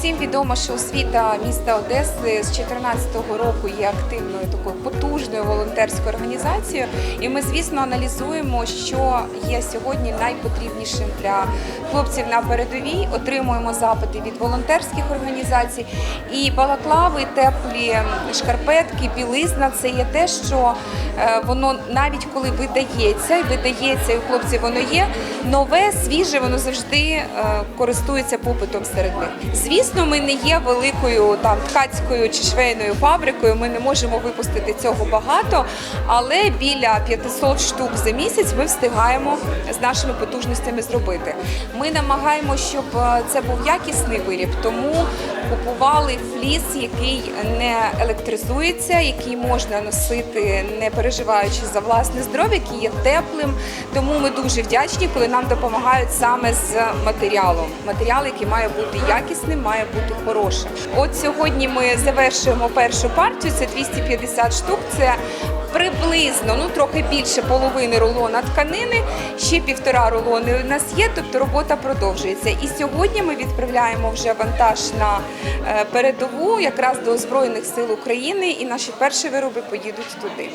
Всім відомо, що освіта міста Одеси з 2014 року є активною такою потужною волонтерською організацією. І ми, звісно, аналізуємо, що є сьогодні найпотрібнішим для хлопців на передовій. Отримуємо запити від волонтерських організацій. І балаклави, теплі шкарпетки, білизна це є те, що е, воно навіть коли видається, і видається, і у хлопців воно є нове, свіже, воно завжди е, користується попитом серед них. Звісно, ми не є великою там ткацькою чи швейною фабрикою. Ми не можемо випустити цього багато, але біля 500 штук за місяць ми встигаємо з нашими потужностями зробити. Ми намагаємося, щоб е, це був якісний виріб, тому купували фліс, який не електризується, який можна носити, не переживаючи за власне здоров'я, який є теплим. Тому ми дуже вдячні, коли нам допомагають саме з матеріалом. Матеріал, який має бути якісним, має бути хорошим. От сьогодні ми завершуємо першу партію. Це 250 штук. Це приблизно ну трохи більше половини рулона тканини. Ще півтора рулони у нас є, тобто робота продовжується. І сьогодні ми відправляємо вже вантаж на е, передову, якраз до Збройних сил України, і наші перші вироби поїдуть туди.